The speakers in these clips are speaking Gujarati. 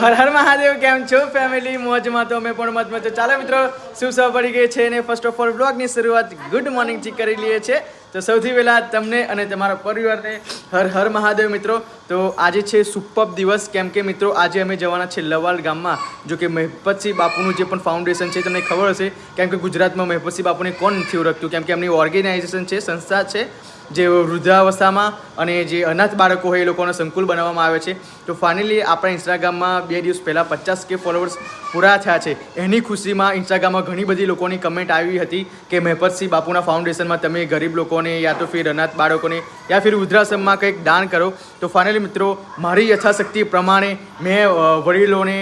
હર હર મહાદેવ, કેમ છો ફેમિલી મોજમાં તો અમે પણ મોજમાં તો ચાલો મિત્રો, શું સૌ પડી ગઈ છે અને ફર્સ્ટ ઓફ ઓલ બ્લોગની શરૂઆત ગુડ મોર્નિંગથી કરી લઈએ છીએ. તો સૌથી પહેલાં તમને અને તમારા પરિવારને હર હર મહાદેવ મિત્રો, તો આજે છે સુપર દિવસ. કેમ કે મિત્રો, આજે અમે જવાના છે લવાલ ગામમાં. જો કે મહેપતસિંહ બાપુનું જે પણ ફાઉન્ડેશન છે તમને ખબર હશે. કેમ કે ગુજરાતમાં મહેપતસિંહ બાપુને કોણ નથી ઓળખતું? કેમ કે એમની ઓર્ગેનાઇઝેશન છે, સંસ્થા છે. જે વૃદ્ધાવસ્થામાં અને જે અનાથ બાળકો હોય એ લોકોનો સંકુલ બનાવવામાં આવે છે. તો ફાઇનલી આપણા ઇન્સ્ટાગ્રામમાં બે દિવસ પહેલાં પચાસ કે ફોલોવર્સ પૂરા થયા છે. એની ખુશીમાં ઇન્સ્ટાગ્રામમાં ઘણી બધી લોકોની કમેન્ટ આવી હતી કે મહેપતસિંહ બાપુના ફાઉન્ડેશનમાં તમે ગરીબ લોકોને યા તો ફિર અનાથ બાળકોને યા ફિર વૃદ્ધાશ્રમમાં કંઈક દાન કરો. તો ફાઇનલી મિત્રો, મારી યથાશક્તિ પ્રમાણે મેં વડીલોને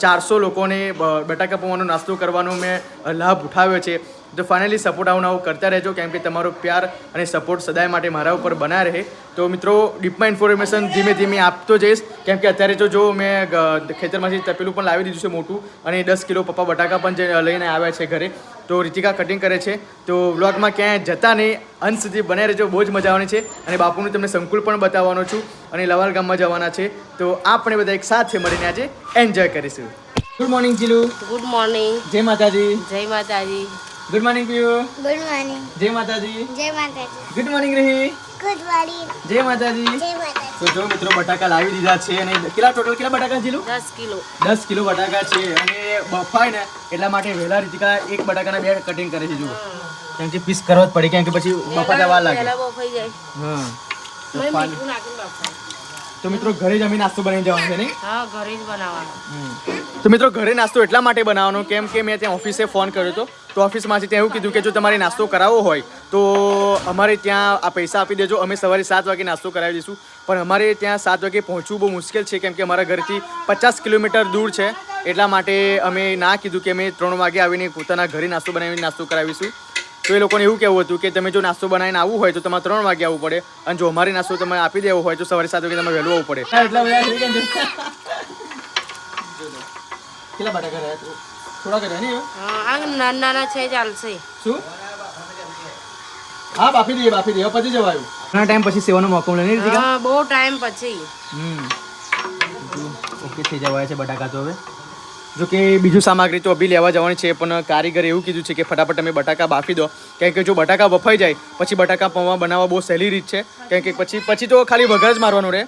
ચારસો લોકોને બટાકા પૌવાનો નાસ્તો કરવાનો મેં લાભ ઉઠાવ્યો છે. તો ફાઇનલી સપોર્ટ આવું આવું કરતા રહેજો કેમ કે તમારો પ્યાર અને સપોર્ટ સદાય માટે મારા ઉપર બના રહે. તો મિત્રો ડીપમાં ઇન્ફોર્મેશન ધીમે ધીમે આપતો જઈશ. કેમ કે અત્યારે તો જો મેં ખેતરમાંથી તપેલું પણ લાવી દીધું છે મોટું અને દસ કિલો પપ્પા બટાકા પણ જે લઈને આવ્યા છે ઘરે. તો રીતિકા કટિંગ કરે છે. તો વ્લોગમાં ક્યાંય જતા નહીં અંત સુધી બને રહેજો બહુ જ મજા આવવાની છે. અને બાપુનું તમને સંકુલ પણ બતાવવાનો છું અને લવાલ ગામમાં જવાના છે. તો આપણે બધા એક સાથે મળીને આજે એન્જોય કરીશું. Good morning Jilu. Good morning જય માતાજી. જય માતાજી. Good morning Piyu good morning જય માતાજી જય માતાજી good morning Rahi good morning જય માતાજી જય માતાજી તો જો મિત્રો બટાકા લાવી દીધા છે અને કેટલા ટોટલ કેટલા બટાકા જીલું? દસ કિલો. 10 કિલો બટાકા છે અને બફાય ને એટલા માટે વેલા રીતિકા એક બટાકાના બે કટિંગ કરે છે જો કેમ કે પીસ કરવા જ પડે કેમ કે પછી બફાતા વાર લાગે. પહેલા બફાઈ જાય. હા. મેં મીઠું નાખીને બફાય. તો મિત્રો ઘરે જ નાસ્તો બનાવી જવાનો છે નહીં? હા ઘરે જ બનાવવાનો. તો મિત્રો ઘરે નાસ્તો એટલા માટે બનાવવાનો કેમ કે મેં ત્યાં ઓફિસે ફોન કર્યો હતો. તો ઓફિસમાંથી ત્યાં એવું કીધું કે જો તમારે નાસ્તો કરાવવો હોય તો અમારે ત્યાં આ પૈસા આપી દેજો. અમે સવારે સાત વાગે નાસ્તો કરાવી દઈશું. પણ અમારે ત્યાં સાત વાગે પહોંચવું બહુ મુશ્કેલ છે કેમ કે અમારા ઘરથી પચાસ કિલોમીટર દૂર છે. એટલા માટે અમે ના કીધું કે અમે ત્રણ વાગે આવીને પોતાના ઘરે નાસ્તો બનાવીને નાસ્તો કરાવીશું. તો એ લોકોને એવું કહેવું હતું કે તમે જો નાસ્તો બનાવીને આવવું હોય તો તમારે ત્રણ વાગે આવવું પડે. અને જો અમારે નાસ્તો તમે આપી દેવો હોય તો સવારે સાત વાગે તમારે વહેલું આવવું પડે. એટલા બધા? થોડા કર્યા આ નાના નાના છે ચાલશે. શું? હા બાફી દઈએ બાફી દઈએ. પછી જવાયું. ઘણા ટાઈમ પછી સેવાનો મોકો મળે નહીં રીતિકા? હા બહુ ટાઈમ પછી. હમ. ઓકે થઈ જવાય છે બટાકા તો હવે. જો કે બીજું સામગ્રી તો અભી લેવા જવાની છે પણ કારીગરે એવું કીધું છે કે ફટાફટ તમે બટાકા બાફી દો. કારણ કે જો બટાકા બફાઈ જાય પછી બટાકા પૌવા બનાવવા બહુ સહેલી રીત છે. કારણ કે પછી પછી તો ખાલી વઘાર જ મારવાનું રહે.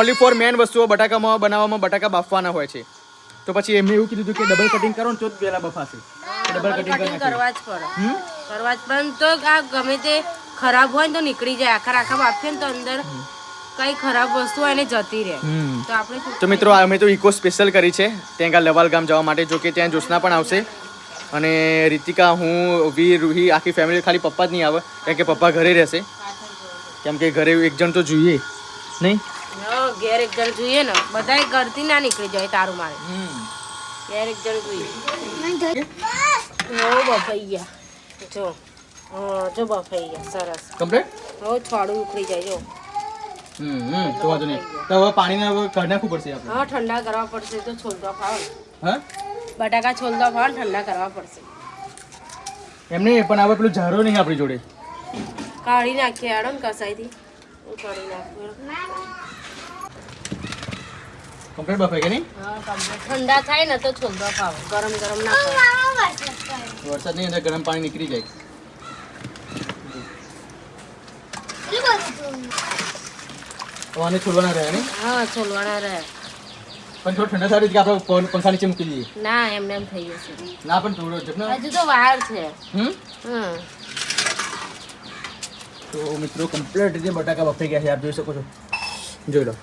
ઓનલી ફોર મેન વસ્તુઓ બટાકામાં બનાવવામાં બટાકા બાફવાના હોય છે. તો પછી એમને એવું કીધું કે ડબલ કટિંગ કરો ને તો જ પહેલા બફાશે. Double cutting. કરવા જ પડે. કરવા જ પણ તો આ ગમે તે ખરાબ હોય તો નીકળી જાય. આખા આખા બાફીએ ને તો અંદર કઈ ખરાબ વસ્તુ હોય ને જતી રહે. તો આપણે તો મિત્રો અમે તો ઇકો સ્પેશિયલ કરી છે ત્યાં લવાલ ગામ જવા માટે જો કે ત્યાં જોશના પણ આવશે. અને રીતિકા હું વીર રૂહી આખી ફેમિલી ખાલી પપ્પા જ નહીં આવે કારણ કે પપ્પા ઘરે રહેશે. કેમ કે ઘરે એક જણ તો જોઈએ નહીં? હા ઘેર એક જણ જોઈએ ને બધાય ઘરથી ના નીકળી જાય તારું મારે. ઘેર એક જણ જોઈએ. હો બફાઈ ગયા જો જો બફાઈ ગયા સરસ. કમ્પ્લીટ હો છોડું ઉખડી જાય જો. હમ હમ તો વાંધો નહીં તો હવે પાણીને હવે કાઢી નાખવું પડશે આપણે. હા ઠંડા કરવા પડશે તો છોલતો ખાવ. હા? બટાકા છોલતો ખાવ ઠંડા કરવા પડશે. એમને પણ હવે પેલું ઝારો નહીં આપણી જોડે. કાઢી નાખીએ આડો ને કસાઈથી. કાઢી નાખું કમ્પ્લીટ બફે કે નહીં? ઠંડા થાય ને તો છોલતો ખાવ. ગરમ ગરમ ના ખાવ. વરસાદ નહીં અંદર ગરમ પાણી નીકળી જાય? આને છોડવાના રહ્યા ને હા છોલવાના રહે. પણ થોડું ઠંડા સારી કે આપણે પંખા નીચે મૂકી દઈએ. ના એમ એમ થઈ જશે. ના પણ થોડો જપના હજુ તો વાર છે. હમ? હમ. તો મિત્રો કમ્પ્લીટ રીતે બટાકા બફાઈ ગયા છે. આપ જોઈ શકો છો. જોઈ લો.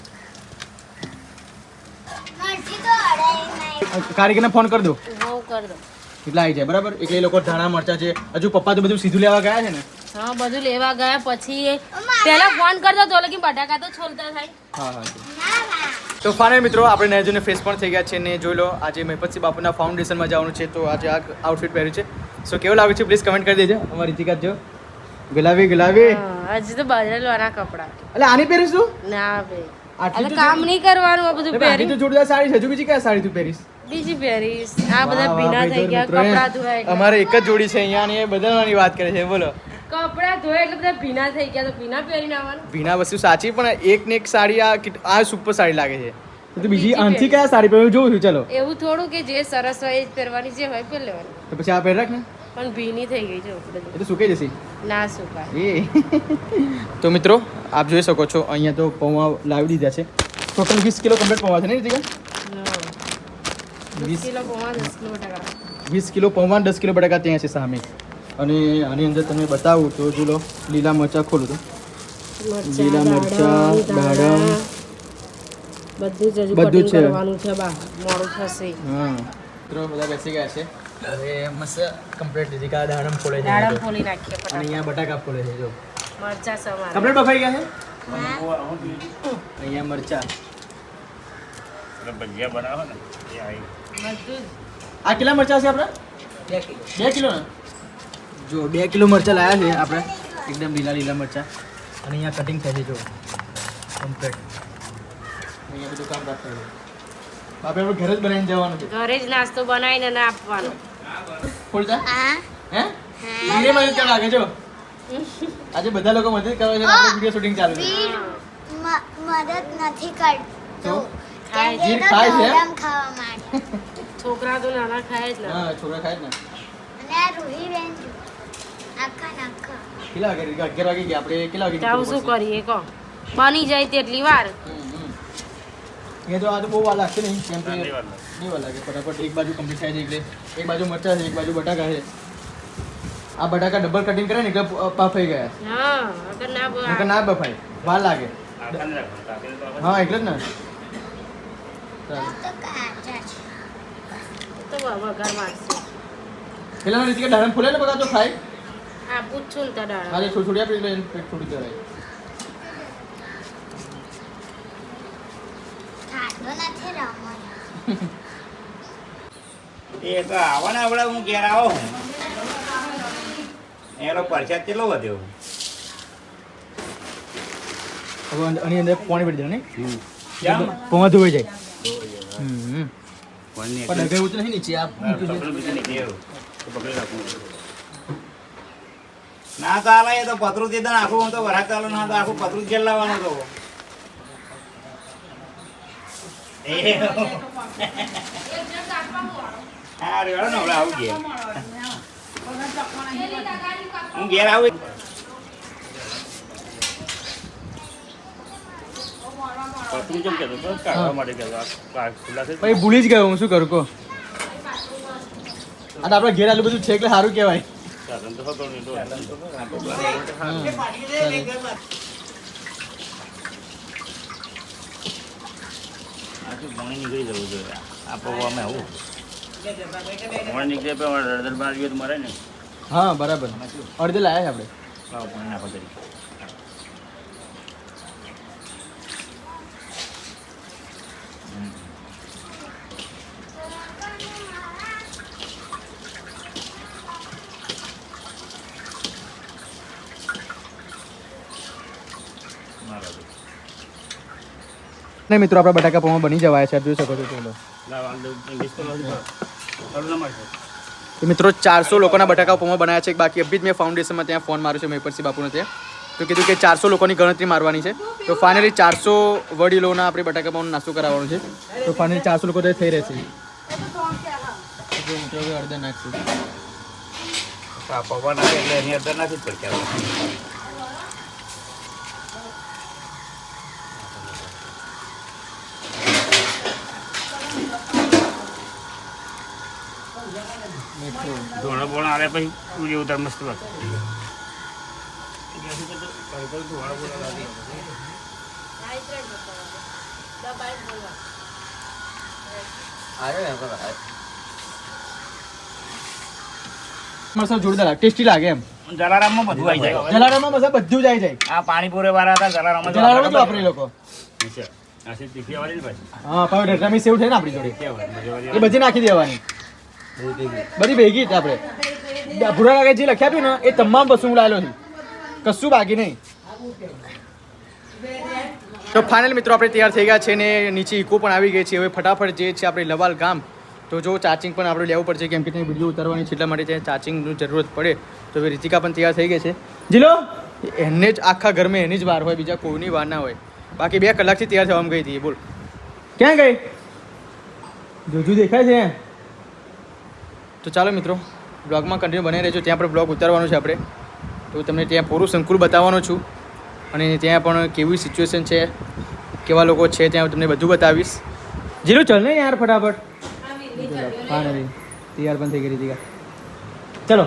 કારીગરને ફોન કરી દો. હું કરી દઉં એટલા આવી જાય બરાબર? એટલે એ લોકો ધાણા મરચા છે. હજુ પપ્પા તો બધું સીધું લેવા ગયા છે ને. હા બધું લેવા ગયા પછી એ પહેલા ફોન કરતો તો લગી બટાકા તો છોલતા થાય. હા હા તો ફાઇનલ મિત્રો આપણે નહેજુને ફેસ પણ થઈ ગયા છે ને જોઈ લો આજે મહેપતસિંહ બાપુના ફાઉન્ડેશનમાં જવાનું છે તો આજે આ આઉટફિટ પહેર્યું છે. સો કેવું લાગે છે પ્લીઝ કમેન્ટ કરી દેજો. અમારી રીતિકા જો. ગુલાબી ગુલાબી. હજી તો બદલવાના કપડા. એટલે આની પહેરીશ તું? ના ભાઈ આટલી કામ નહીં કરવાનું આ બધું પહેરી તો જોરદાર સાડી છે. હજુ બીજી કયા સાડી તું પહેરીશ? બીજી પહેરીશ. આ બધા ભીના થઈ ગયા કપડાં એટલે. અમારે એક જ જોડી છે અહીંયા અને એ બદલવાની વાત કરે છે. બોલો. કપડા ધોયા એટલે બધા ભીના થઈ ગયા તો ભીના પહેરીને આવવાનું? ભીના વસ્તુ સાચી પણ એક ને એક સાડી આ કેટ- આ સુપર સાડી લાગે છે. તો બીજી આનથી કયા સાડી પહેરવી જોઉં છું ચલો. એવું થોડું કે જે સરસ હોય એ જ પહેરવાની જે હોય પહેર લેવાની. તો પછી આ પહેર રાખ ને. પણ ભીની થઈ ગઈ છે એ તો સુકાઈ જશે. ના સુકાય. એ. તો મિત્રો આપ જોઈ શકો છો અહીંયા તો પૌવા લાવી દીધા છે. ટોટલ વીસ કિલો કમ્પ્લીટ પૌવા છે ને. રીતિકા વીસ કિલો પૌવા દસ કિલો બટાકા. વીસ કિલો પૌવા દસ કિલો બટાકા ત્યાં છે સામે. અને આની અંદર તમે બતાવું તો જો લો લીલા મરચાં ખોલું તો. લીલા મરચાં, દાડમ. બધું જ બધું છે. કરવાનું છે બા મોડું થશે. હા. મિત્રો બધા બેસી ગયા છે. હવે મસ્ત કમ્પ્લીટ રીતિકા દાડમ ફોડે છે દાડમ અહીંયા ફોલી નાખીએ અને અહીંયા બટાકા ફોડે છે જો. મરચા સમાર કમ્પ્લીટ બફાઈ ગયા છે? અહીંયા મરચાં. ભજીયા બનાવો ને આ કેટલા મરચાં છે આપણે? બે કિલો ને? જો બે કિલો મરચાં લાવ્યા છે આપણે. એકદમ લીલા લીલા મરચાં. અને અહીંયા કટિંગ થાય છે જો. કમ્પ્લીટ અહીંયા બધું કામ રાખતા છે આપણે આપણે ઘરે જ બનાવીને જવાનું છે. ઘરે જ નાસ્તો બનાવીને ના આપવાનો. ખોલતા આ હે. વીડિયો મદદ કરવા લાગે જો. આજે બધા લોકો મદદ કરે છે આપણે વીડિયો શૂટિંગ ચાલુ છે. વીર મ- મદદ નથી કરતો. તો? ખાય કેમ કે વીર એનો ખાય છે? દાડમ ખાવા માટે છોકરા તો નાના ખાય જ ને. હા છોકરા ખાય જ ને. અને આ રૂહી બેન જો. આખા નાખા કેટલા વાગે અગિયાર વાગે ગયા? આપણે કેટલા વાગે આવું શું કરીએ કહો. બની જાય તેટલી વાર. એ તો આ તો બહુ વાર લાગશે નહીં કેમ કે નહીં વાર લાગે. ફટાફટ એક બાજુ કમ્પ્લીટ થાય છે એટલે એક બાજુ મરચા છે એક બાજુ બટાકા છે. આ બટાકા ડબલ કટિંગ કરે ને એટલે બફાઈ ગયા. હા અગર ના બ- નકર ના બફાય. વાર લાગે. હા એટલે જ ને. પેલા ડાયમ ફૂલે ને બગા તો ખાય. આપું પૂછું ને તો દાડા આજે થોડી થોડી આપી એટલે પેટ નથી રમવાનો એ તો આવો ને આપણે હું ઘેર આવો. એનો પરસાદ કેટલો વધ્યો? હવે આની અંદર પાણી પડી ધોવાઈ જાય. પણ ડગાઈ ઉતરે નીચે આ. તો પકડી રાખવું ના ચાલે એ તો પતરું તે આખું હું તો વરા ચાલો ના તો આખું પતરું જ ઘેર લાવવાનું તો. એ હા. રેડો ને હવે આવું ઘેર. હું ઘેર આવું. પતરું કેમ કહેતો હતો? કાઢવા માટે કહેતો. ભૂલી જ ગયો હું શું કરું કો અને આપણે ઘેર આટલું બધું છે એટલે સારું કહેવાય. નીકળી જવું જોઈએ આ પૌવામાં આવું પાણી નીકળે પણ અડધર બાર મરે ને હા બરાબર. અડધે લાયા છે આપણે. નહીં મિત્રો, આપણા બટાકા પૌવા બની જવાય છે જોઈ શકો છો મિત્રો, ચારસો લોકોના બટાકા પૌવા બનાવ્યા છે. બાકી અભી જ મેં ફાઉન્ડેશનમાં ત્યાં ફોન માર્યો છે મેપરસી બાપુને ત્યાં. તો કીધું કે ચારસો લોકોની ગણતરી મારવાની છે. તો ફાઇનલી ચારસો વડીલોના આપણે બટાકા પૌવાનો નાસ્તો કરાવવાનો છે. તો ફાઇનલી ચારસો લોકો થઈ રહેશે. અડધા નાખશું પૌવા નાખે એટલે એની અડધા નાખી જ પડતી ધોળા બોળા આવે પછી પૂરી ઉતાર મસ્ત વાત જોરદાર ટેસ્ટી લાગે એમ. જલારામમાં બધું આવી જાય. જલારામમાં મસા બધું જ આવી જાય. આ પાણીપુરી વાળા હતા જલારામમાં જલારામ જ વાપરે લોકો. હા પાવડર. રમી સેવ ને આપણી જોડે? એ બધી નાખી દેવાની. બધી ભેગી જ આપણે. ભૂરા લાગે જે લખ્યા હતું ને, એ તમામ વસ્તુ હું લાયેલો છું. કશું બાકી નહીં. તો ફાઇનલ મિત્રો, આપણે તૈયાર થઈ ગયા છે ને, નીચે ઇકો પણ આવી ગઈ છે. હવે ફટાફટ જે છે આપણે લવાલ ગામ, તો જો ચાર્જિંગ પણ આપણે લેવું પડશે, કેમ કે ત્યાં વીડિયો ઉતારવાની છે, એટલા માટે ત્યાં ચાર્જિંગની જરૂરત પડે. તો હવે રીતિકા પણ તૈયાર થઈ ગઈ છે. જીલો, એને જ આખા ઘરમાં એની જ વાર હોય, બીજા કોઈની વાર ના હોય. બાકી બે કલાકથી તૈયાર થવામાં ગઈ હતી બોલ. ક્યાં ગઈ? જોજુ દેખાય છે? તો ચાલો મિત્રો બ્લોગમાં કન્ટિન્યુ બનાવી રહેજો. ત્યાં પણ બ્લોગ ઉતારવાનો છે આપણે. તો તમને ત્યાં પૂરું સંકુલ બતાવવાનો છું. અને ત્યાં પણ કેવી સિચ્યુએશન છે કેવા લોકો છે ત્યાં તમને બધું બતાવીશ. જીરું ચાલ ને યાર ફટાફટ. ફાઇનલી તૈયાર પણ થઈ ગઈ હતી ચલો.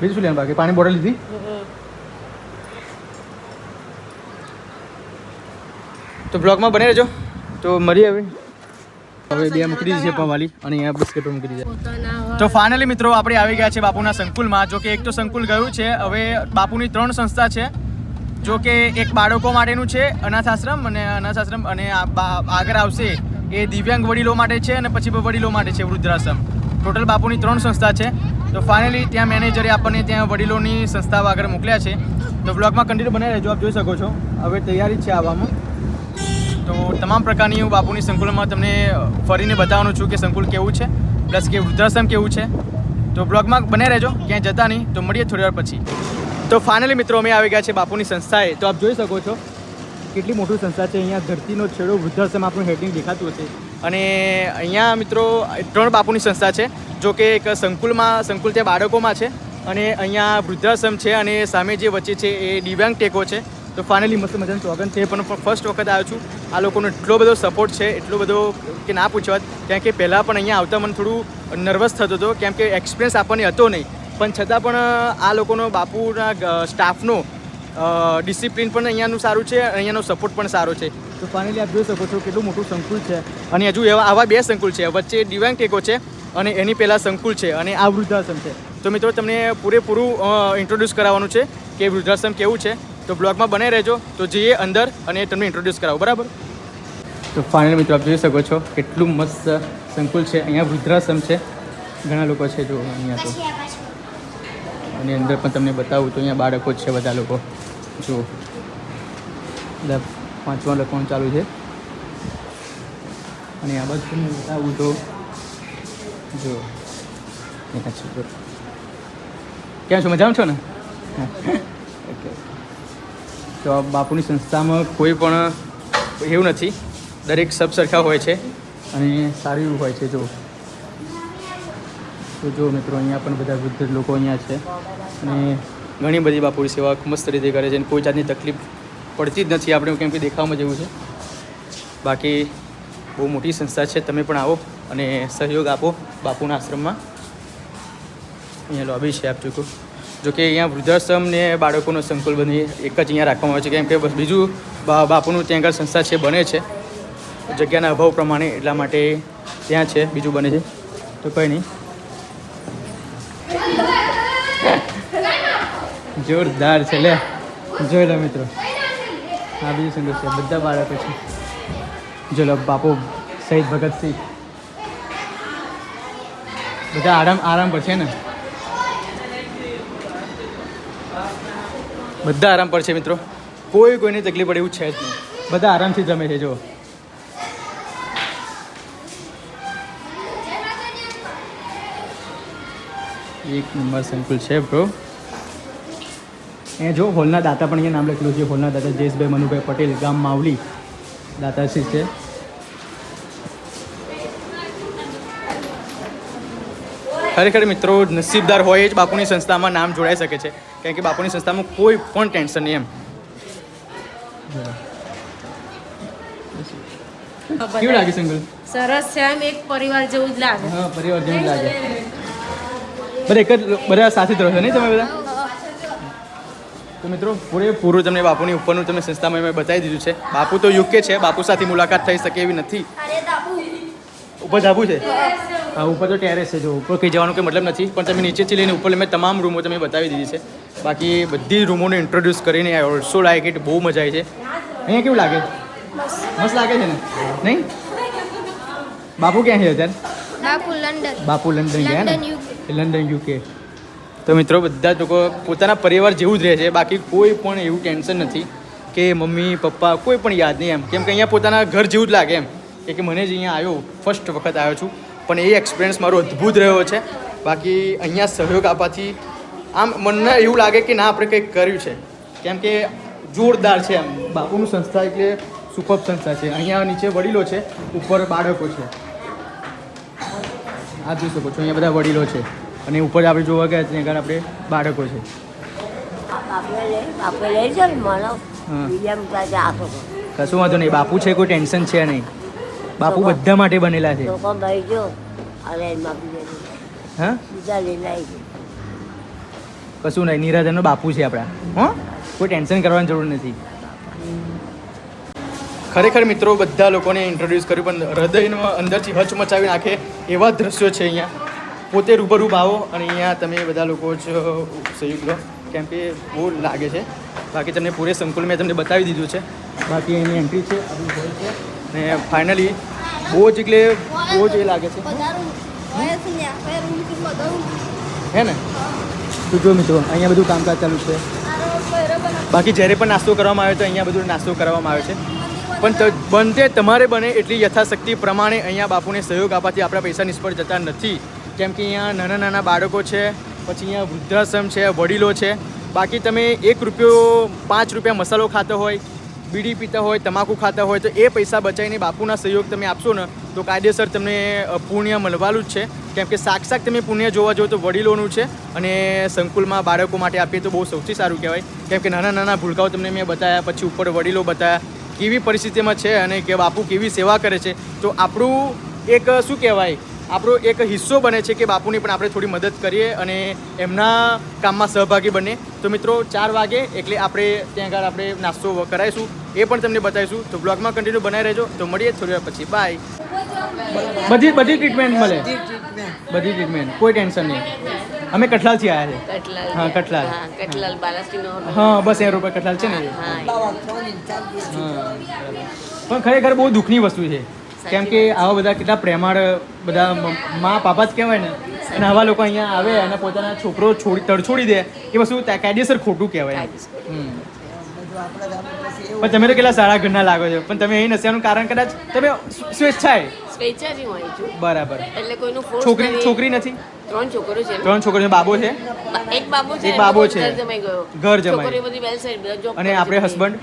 બીજું શું લેવાનું બાકી? પાણી બોટલ લીધી? તો બ્લોગમાં બની રહેજો. તો મરી હવે. હવે બે મૂકી છે પવાલી અને અહીંયા બિસ્કિટો મૂકી દીધા. તો ફાઇનલી મિત્રો, આપણે આવી ગયા છે બાપુના સંકુલમાં. જો કે એક તો સંકુલ ગયું છે, હવે બાપુની ત્રણ સંસ્થા છે. જો કે એક બાળકો માટેનું છે અનાથ આશ્રમ અને અનાથ આશ્રમ અને આગળ આવશે એ દિવ્યાંગ વડીલો માટે છે, અને પછી વડીલો માટે છે વૃદ્ધાશ્રમ. ટોટલ બાપુની ત્રણ સંસ્થા છે. તો ફાઇનલી ત્યાં મેનેજરે આપણને ત્યાં વડીલોની સંસ્થાઓ આગળ મોકલ્યા છે. તો બ્લોગમાં કન્ટિન્યુ બનાવી રહેજો, આપ જોઈ શકો છો. હવે તૈયારી છે આવવામાં તો તમામ પ્રકારની હું બાપુની સંકુલમાં તમને ફરીને બતાવવાનું છું કે સંકુલ કેવું છે, પ્લસ કે વૃદ્ધાશ્રમ કેવું છે. તો બ્લોગમાં બને રહેજો, ક્યાંય જતા નહીં, તો મળીએ થોડી વાર પછી. તો ફાઇનલી મિત્રો, અમે આવી ગયા છે બાપુની સંસ્થાએ. તો આપ જોઈ શકો છો કેટલી મોટી સંસ્થા છે. અહીંયા ધરતીનો છેડો વૃદ્ધાશ્રમ આપણું હેડિંગ દેખાતું હશે. અને અહીંયા મિત્રો ત્રણ બાપુની સંસ્થા છે, જો કે એક સંકુલમાં, સંકુલ ત્યાં બાળકોમાં છે. અને અહીંયા વૃદ્ધાશ્રમ છે અને સામે જે વચ્ચે છે એ દિવ્યાંગ ટેકો છે. તો ફાઇનલી મસ્ત મજાનું સ્વાગત છે. પણ ફર્સ્ટ વખત આવ્યો છું. આ લોકોનો એટલો બધો સપોર્ટ છે, એટલો બધો કે ના પૂછવા કારણ કે પહેલાં પણ અહીંયા આવતા મને થોડું નર્વસ થતો હતો. કેમ કે એક્સપિરિયન્સ આપણને હતો નહીં. પણ છતાં પણ આ લોકોનો બાપુના સ્ટાફનો ડિસિપ્લિન પણ અહીંયાનું સારું છે, અહીંયાનો સપોર્ટ પણ સારો છે. તો ફાઇનલી આપ જોઈ શકો છો કેટલું મોટું સંકુલ છે. અને હજુ એવા, આવા બે સંકુલ છે. વચ્ચે દિવ્યાંગ ટેકો છે અને એની પહેલાં સંકુલ છે અને આ વૃદ્ધાશ્રમ છે. તો મિત્રો, તમને પૂરેપૂરું ઇન્ટ્રોડ્યુસ કરાવવાનું છે કે વૃદ્ધાશ્રમ કેવું છે. તો બ્લોગમાં બને રહેજો. તો જઈએ અંદર અને તમને ઇન્ટ્રોડ્યુસ કરાવો બરાબર? તો ફાઇનલ મિત્રો આપ જોઈ શકો છો કેટલું મસ્ત સંકુલ છે. અહીંયા વૃદ્ધાશ્રમ છે. ઘણા લોકો છે જો અહીંયા તો. અને અંદર પણ તમને બતાવું તો અહીંયા બાળકો છે બધા લોકો. જો. બધા વાંચવા લખવાનું ચાલુ છે. અને આ બાજુ તમને બતાવું તો. જો. કેમ છો મજામાં છો ને? ઓકે તો બાપુની સંસ્થામાં કોઈ પણ એવું નથી. દરેક સબ સરખા હોય છે અને સારું એવું હોય છે, જો. તો જો મિત્રો, અહીંયા પણ બધા વૃદ્ધ લોકો અહીંયા છે. અને ઘણી બધી બાપુની સેવા મસ્ત રીતે કરે છે અને કોઈ જાતની તકલીફ પડતી જ નથી આપણે કેમ કે દેખાવમાં જેવું છે. બાકી બહુ મોટી સંસ્થા છે, તમે પણ આવો અને સહયોગ આપો બાપુના આશ્રમમાં. અહીંયા લોબી છે, આપ ચૂકો જો કે અહીંયા વૃદ્ધાશ્રમ ને બાળકોનો સંકુલ બની એક જ અહીંયા રાખવામાં આવે છે. કેમ કે બસ બીજું બાપુનું ત્યાં આગળ સંસ્થા છે, બને છે. જગ્યાના અભાવ પ્રમાણે એટલા માટે ત્યાં છે, બીજું બને છે. તો કંઈ નહીં. જોરદાર છે લે. જોઈ લો મિત્રો. હા બીજું સંગત છે. બધા બાળકો છે. જો લો, બાપુ શહીદ ભગતસિંહ. બધા આરામ આરામ પર છે ને? બધા આરામ પર છે મિત્રો. કોઈ કોઈને તકલીફ પડે એવું છે જ નહીં. બધા આરામથી જમે છે જો એક નંબર સંકુલ છે બ્રો એ જો, હોલના દાતા પણ અહીંયા નામ લખેલું છે. હોલના દાતા જયેશભાઈ, મનુભાઈ પટેલ, ગામ માવલી. દાતાશ્રી છે. ખરેખર મિત્રો, નસીબદાર હોય જ બાપુની સંસ્થામાં નામ જોડાઈ શકે છે. કારણ કે બાપુની સંસ્થામાં કોઈ પણ ટેન્શન નહીં એમ. કેવું લાગે સંગલ? સરસ છે એમ એક પરિવાર જેવું જ લાગે. હા પરિવાર જેવું લાગે. બધા એક જ બધા સાથે જ રહો છો નહીં તમે બધા? તો મિત્રો પૂરેપૂરું તમને બાપુની ઉપરનું તમે સંસ્થામાં મેં બતાવી દીધું છે. બાપુ તો યુકે છે બાપુ સાથે મુલાકાત થઈ શકે એવી નથી. ઉપર ધાબુ છે? ઉપર તો ટેરેસ છે જો ઉપર કંઈ જવાનું કંઈ મતલબ નથી પણ તમે નીચેથી લઈને ઉપર મેં તમામ રૂમો તમે બતાવી દીધી છે. બાકી બધી રૂમોને ઇન્ટ્રોડ્યુસ કરીને આઈ ઓલ્સો લાઈક ઇટ બહુ મજા આવી છે. અહીંયા કેવું લાગે? મસ્ત લાગે છે ને? નહીં? બાપુ ક્યાં છે અત્યારે? બાપુ લંડન. બાપુ લંડન ગયા ને? London UK. તો મિત્રો બધા લોકો પોતાના પરિવાર જેવું જ રહે છે બાકી કોઈ પણ એવું ટેન્શન નથી કે મમ્મી પપ્પા કોઈ પણ યાદ નહીં એમ. કેમ કે અહીંયા પોતાના ઘર જેવું જ લાગે એમ. કે મને જ અહીંયા આવ્યો ફર્સ્ટ વખત આવ્યો છું. પણ એ એક્સપિરિયન્સ મારો અદ્ભુત રહ્યો છે. બાકી અહીંયા સહયોગ આપવાથી આમ મને એવું લાગે કે ના આપણે કંઈક કર્યું છે. કેમ કે જોરદાર છે એમ. બાપુનું સંસ્થા એટલે સુપર સંસ્થા છે. અહીંયા નીચે વડીલો છે ઉપર બાળકો છે. આ જોઈ શકો છો અહીંયા બધા વડીલો છે. અને ઉપર આપણે જોવા ગયા ત્યાં આગળ આપણે બાળકો છે. કશું વાંધો નહીં. બાપુ છે કોઈ ટેન્શન છે નહીં. બાપુ બધા માટે બનેલા છે. હા? કશું નહીં નિરાજનનો બાપુ છે આપણા. હા? કોઈ ટેન્શન કરવાની જરૂર નથી. ખરેખર મિત્રો બધા લોકોને ઇન્ટ્રોડ્યુસ કર્યું પણ હૃદયનો અંદરથી હચમચાવી નાખે એવા દ્રશ્યો છે અહીંયા. પોતે રૂબરૂ આવો અને અહીંયા તમે બધા લોકો જ સહયોગ લો. કેમ કે બહુ લાગે છે. બાકી તમને પૂરે સંકુલ મેં તમને બતાવી દીધું છે. બાકી એની એન્ટ્રી છે છે. ને ફાઇનલી બહુ જ એટલે બહુ જ એ લાગે છે. હે ને? તો જો મિત્રો અહીંયા બધું કામકાજ ચાલુ છે. બાકી જ્યારે પણ નાસ્તો કરવામાં આવે તો અહીંયા બધું નાસ્તો કરવામાં આવે છે. પણ બનતે તમારે બને એટલી યથાશક્તિ પ્રમાણે અહીંયા બાપુને સહયોગ આપવાથી આપણા પૈસા નિષ્ફળ જતા નથી. કેમ કે અહીંયા નાના નાના બાળકો છે પછી અહીંયા વૃદ્ધાશ્રમ છે વડીલો છે. બાકી તમે એક રૂપિયો પાંચ રૂપિયા મસાલો ખાતો હોય બીડી પીતા હોય, તમાકુ ખાતા હોય, તો એ પૈસા બચાવીને બાપુના સહયોગ તમે આપશો ને, તો કાયદેસર તમને પુણ્ય મળવાનું જ છે. કેમ કે સાક્ષાત તમે પુણ્ય જોવા જાઓ તો વડીલોનું છે અને સંકુલમાં બાળકો માટે આપીએ તો બહુ સૌથી સારું કહેવાય. કેમ કે નાના નાના ભૂલકાઓ તમને મેં બતાવ્યા પછી ઉપર વડીલો બતાવ્યા કેવી પરિસ્થિતિમાં છે અને કે બાપુ કેવી સેવા કરે છે. તો આપણું એક, શું કહેવાય, આપણો એક હિસ્સો બને છે કે બાપુની પણ આપણે થોડી મદદ કરીએ અને એમના કામમાં સહભાગી બને. તો મિત્રો, ચાર વાગે એટલે આપણે ત્યાં આગળ આપણે નાસ્તો કરાવીશું એ પણ તમને બતાવીશું. તો બ્લોગમાં કન્ટિન્યુ બનાવી રહેજો. તો મળીએ થોડી વાર પછી. બાય બધી બધી ટ્રીટમેન્ટ મળે. બધી ટ્રીટમેન્ટ કોઈ ટેન્શન નહીં. અમે કઠલાલથી આવ્યા છે. કટલાલ હા, કઠલાલ. હા કટલાલ બાલાસીનો હા બસ એ રૂપિયા કઠલાલ છે ને? હા પણ ખરેખર બહુ દુઃખની વસ્તુ છે. કેમ કે આવા બધા કેટલા પ્રેમાળ બધા મા પાપા જ કહેવાય ને. અને આવા લોકો અહીંયા આવે અને પોતાના છોકરો છોડી તડછોડી દે. એ વસ્તુ કાયદેસર ખોટું કહેવાય. હમ. પણ તમે તો કેટલા સારા ઘરના લાગો છો. પણ તમે અહીં નસ્યાનું કારણ કદાચ તમે સ્વ- સ્વેચ્છાએ? સ્વેચ્છાથી હોય છું. બરાબર. એટલે કોઈનું છોકરી છોકરી નથી? ત્રણ છોકરો છે. ત્રણ છોકરીઓ બાબો છે? એક બાબો છે એક બાબો છે. ઘર જમાઈ ગયો. ઘર જમાઈ. બધી વેલ સાઈડ બધા અને આપણે હસબન્ડ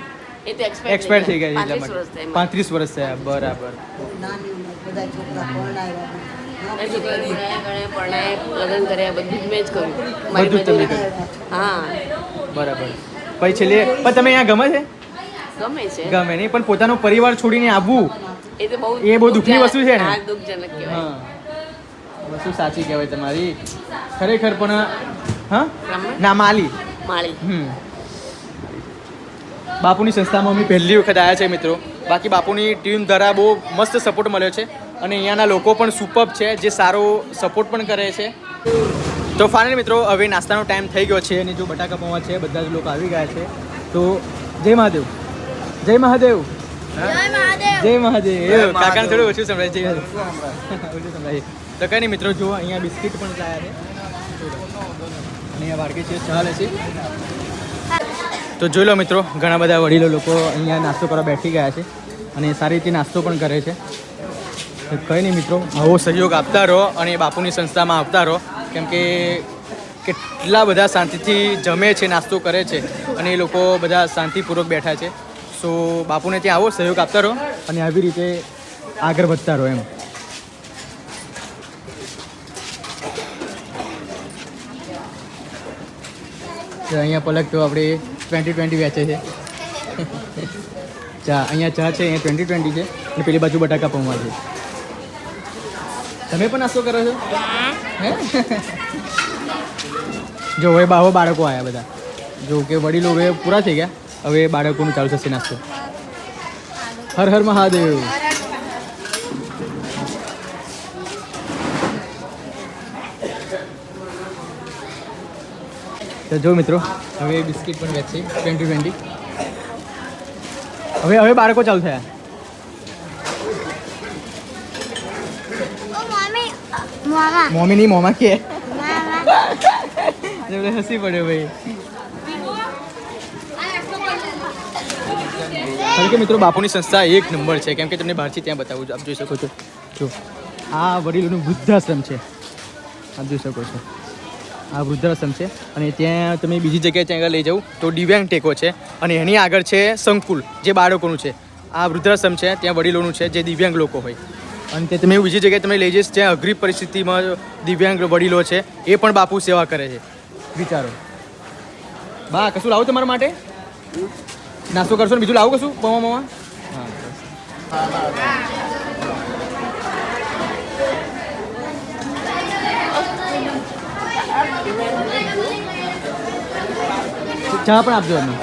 એ તો એક્સપાયર થઈ ગયા. છે એટલા વર્ષ થયા વર્ષ બરાબર. બધા છોકરા છોકરા કર્યા બધું જ મેં જ કર્યું. મારી બધું જ તમે મજૂરી. હા. બરાબર. પછી છેલ્લે પણ તમે અહીંયા ગમે છે? ગમે છે. ગમે નહીં પણ પોતાનો પરિવાર છોડીને આવવું એ તો બહુ એ બહુ દુઃખની વસ્તુ છે ને? દુઃખજનક કહેવાય. હા. વસ્તુ સાચી કહેવાય તમારી. ખરેખર પણ હા? ના માલી. માલી. હમ. બાપુની સંસ્થામાં અમે પહેલી વખત આવ્યા છે મિત્રો. બાકી બાપુની ટીમ દ્વારા બહુ મસ્ત સપોર્ટ મળ્યો છે. અને અહીંયાના લોકો પણ સુપર છે જે સારો સપોર્ટ પણ કરે છે. તો ફાઇનલ મિત્રો હવે નાસ્તાનો ટાઈમ થઈ ગયો છે અને જો બટાકા પૌવા છે બધા જ લોકો આવી ગયા છે. તો જય મહાદેવ. જય મહાદેવ. જય મહાદેવ. કાકાને થોડું ઓછું સંભળાય છે ઓછું સંભળાય. તો કઈ નહીં મિત્રો જુઓ અહીંયા બિસ્કિટ પણ લાયા છે. અહીંયા વાડકી છે ચાલે છે. તો જોઈ લો મિત્રો ઘણા બધા વડીલો લોકો અહીંયા નાસ્તો કરવા બેઠી ગયા છે અને સારી રીતે નાસ્તો પણ કરે છે. કંઈ નહીં મિત્રો આવો સહયોગ આપતા રહો અને બાપુની સંસ્થામાં આપતા રહો. કેમ કે કેટલા બધા શાંતિથી જમે છે નાસ્તો કરે છે અને એ લોકો બધા શાંતિપૂર્વક બેઠા છે. સો બાપુને ત્યાં આવો, સહયોગ આપતા રહો. અને આવી રીતે આગળ વધતા રહો એમ. અહીંયા પલક તો આપણે ટ્વેન્ટી ટ્વેન્ટી વેચે છે. ચા અહીંયા ચા છે, અહીંયા ટ્વેન્ટી ટ્વેન્ટી છે. અને પેલી બાજુ બટાકા પૌવા છે. તમે પણ નાસ્તો કરો છો? હે? જો હવે બાવો બાળકો આવ્યા બધા. જો કે વડીલો હવે પૂરા થઈ ગયા. હવે બાળકોનું ચાલુ થશે નાસ્તો. હર હર મહાદેવ. તો જો મિત્રો હવે બિસ્કિટ પણ વેચશે ટ્વેન્ટી ટ્વેન્ટી. હવે હવે બાળકો ચાલુ થયા. ઓ મમ્મી મામા. મોમી નહીં મોમા કે. મામા. એટલે હસી પડ્યો ભાઈ. કારણ કે મિત્રો, બાપુની સંસ્થા એક નંબર છે. કેમ કે તમને બહારથી ત્યાં બતાવું છું. આપ જોઈ શકો છો. જો, આ વડીલોનું વૃદ્ધાશ્રમ છે. આપ જોઈ શકો છો. આ વૃદ્ધાશ્રમ છે. અને ત્યાં તમે બીજી જગ્યાએ ત્યાં આગળ લઈ જાઓ તો દિવ્યાંગ ટેકો છે. અને એની આગળ છે સંકુલ, જે બાળકોનું છે. આ વૃદ્ધાશ્રમ છે. ત્યાં વડીલોનું છે, જે દિવ્યાંગ લોકો હોય. અને તે તમે બીજી જગ્યાએ તમે લઈ જઈશ, જ્યાં અઘરી પરિસ્થિતિમાં દિવ્યાંગ વડીલો છે, એ પણ બાપુ સેવા કરે છે. વિચારો. બા, કશું લાવું તમારા માટે? નાસ્તો કરશો ને બીજું લાવું કશું? પમા હા ચા પણ આપજો એમને.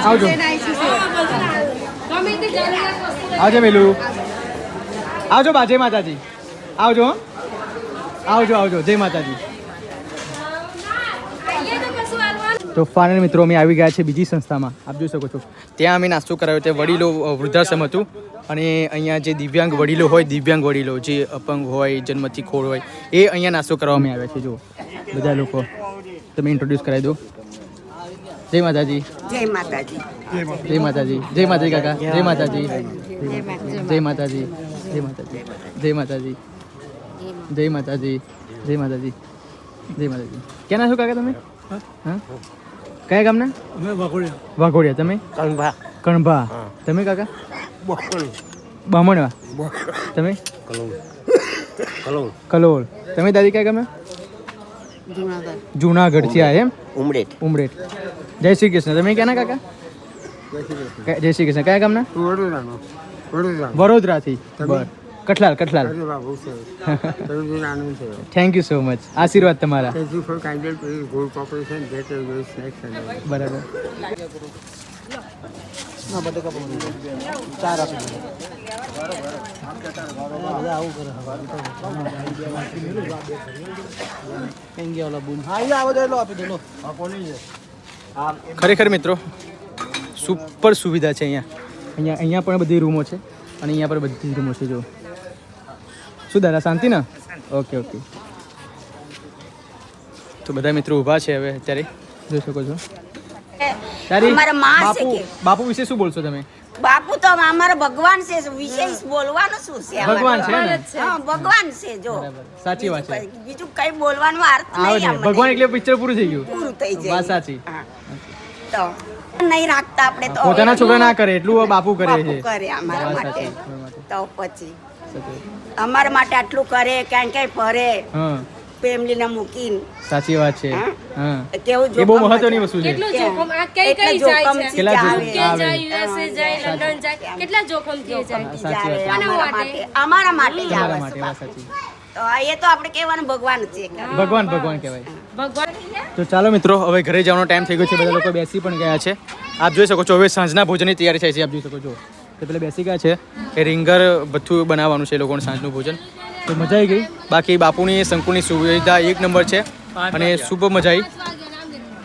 આવજો. મેલું આવજો બા જય માતાજી આવજો. આવજો આવજો જય માતાજી તો ફાઇનલ મિત્રો અમે આવી ગયા છે બીજી સંસ્થામાં આપ જોઈ શકો છો ત્યાં અમે નાસ્તો કરાવ્યો તે વડીલો વૃદ્ધાશ્રમ હતું અને અહીંયા જે દિવ્યાંગ વડીલો હોય દિવ્યાંગ વડીલો જે અપંગ હોય જન્મથી ખોળ હોય એ અહીંયા નાસ્તો કરવામાં આવ્યા છે જો બધા લોકો તમે ઇન્ટ્રોડ્યુસ કરાવી દો જય માતાજી જય માતાજી જય માતાજી જય માતાજી કાકા જય માતાજી જય માતાજી જય માતાજી જય માતાજી જય માતાજી જય માતાજી જય માતાજી ક્યાંના છો કાકા તમે હા કયા ગામના? અમે વાઘોડિયા. વાઘોડિયા તમે? કણભા. કણભા. તમે કાકા? બામણવા. તમે? કલોલ. કલોલ. કલોલ. તમે દાદી કયા ગામે જુનાગઢ. થી આયા એમ? ઉમરેઠ. ઉમરેઠ. જય શ્રી કૃષ્ણ. તમે ક્યાંના કાકા? ક- જય શ્રી કૃષ્ણ. કયા ગામના? વડોદરાનો. વડોદરા વડોદરાથી. બર Kathlal Kathlal. Thank you so much આશીર્વાદ તમારા. બરાબર. ખરેખર મિત્રો સુપર સુવિધા છે અહીંયા. અહીંયા અહીંયા પણ બધી રૂમો છે અને અહીંયા પણ બધી રૂમો છે જો શું દાદા શાંતિ ને? ઓકે ઓકે તો બધા મિત્રો ઊભા છે હવે અત્યારે. જોઈ શકો છો. બાપુ બાપુ વિશે શું બોલશો તમે? બાપુ તો અમારો ભગવાન છે વિશેષ બોલવાનું શું છે ભગવાન છે ભગવાન છે. જો. સાચી વાત છે. બીજું કઈ બોલવાનું અર્થ આવે નહીં ભગવાન એટલે પિક્ચર પૂરું થઈ ગયું. પૂરું થઈ જાય. વાત સાચી તો નહીં રાખતા આપણે તો પોતાના છોકરા ના કરે એટલું બાપુ કરે છે. કરે અમારા માટે. તો પછી. અમારા માટે આટલું કરે ક્યાંય ક્યાંય ફરે ફેમિલીને મૂકીને. સાચી વાત છે. કેવું એ બહુ મહત્વની છે. વસ્તુ છે. કેટલું જોખમ? આ કઈ કઈ જાય છે? કેટલા જોખમ? આવે. જાય યુએસએ જાય લંડન જાય. કેટલા જોખમથી એ જાય? સાચી વાત છે. અમારા માટે? અમારા માટે જ આવે છે. એ તો આપણે કહેવાનું ભગવાન છે ભગવાન ભગવાન કહેવાય. ભગવાન તો ચાલો મિત્રો હવે ઘરે જવાનો ટાઈમ થઈ ગયો છે. બધા લોકો બેસી પણ ગયા છે. આપ જોઈ શકો છો હવે સાંજના ભોજનની તૈયારી થાય છે. આપ જોઈ શકો છો. તો પેલા બેસી ગયા છે. એ રીંગર બધું બનાવવાનું છે એ લોકોને સાંજનું ભોજન. તો મજા આવી ગઈ? બાકી બાપુની સંકુલની સુવિધા એક નંબર છે અને શુભ મજા આવી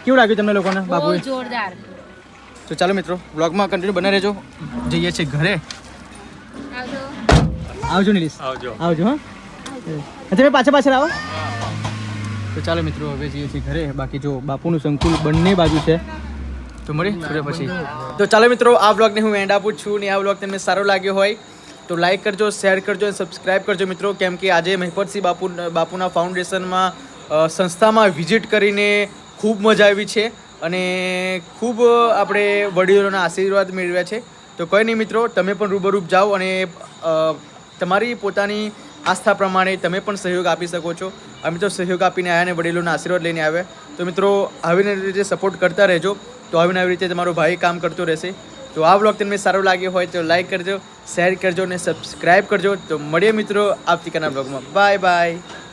કેવું લાગ્યું તમને લોકોને બાપુએ? જોરદાર. તો ચાલો મિત્રો બ્લોગમાં કન્ટિન્યુ બના રહેજો. જઈએ છીએ ઘરે. આવજો. નિલેશ. આવજો. આવજો હા? તમે પાછા પાછળ આવો તો ચાલો મિત્રો હવે જઈએ છીએ ઘરે. બાકી જો બાપુનું સંકુલ બંને બાજુ છે. તો મળી થોડે પછી. તો ચાલો મિત્રો, આ બ્લોગને હું એન્ડ આપું છું ને આ બ્લોગ તમને સારો લાગ્યો હોય તો લાઈક કરજો શેર કરજો અને સબસ્ક્રાઈબ કરજો મિત્રો, કેમ કે આજે મહિપતસિંહ બાપુ, બાપુના ફાઉન્ડેશનમાં સંસ્થામાં વિઝિટ કરીને ખૂબ મજા આવી છે અને ખૂબ આપણે વડીલોના આશીર્વાદ મેળવ્યા છે. તો કોઈ નહીં મિત્રો, તમે પણ રૂબરૂપ જાઓ અને તમારી પોતાની આસ્થા પ્રમાણે તમે પણ સહયોગ આપી શકો છો. અમે તો સહયોગ આપીને આવ્યા અને વડીલોના આશીર્વાદ લઈને આવ્યા. તો મિત્રો, આવીને આવી રીતે સપોર્ટ કરતા રહેજો. તો આવીને આવી રીતે તમારો ભાઈ કામ કરતો રહેશે. તો આ બ્લોગ તમને સારો લાગ્યો હોય તો લાઈક કરજો શેર કરજો અને સબસ્ક્રાઈબ કરજો. તો મળીએ મિત્રો આવતીકાલના બ્લોગમાં બાય બાય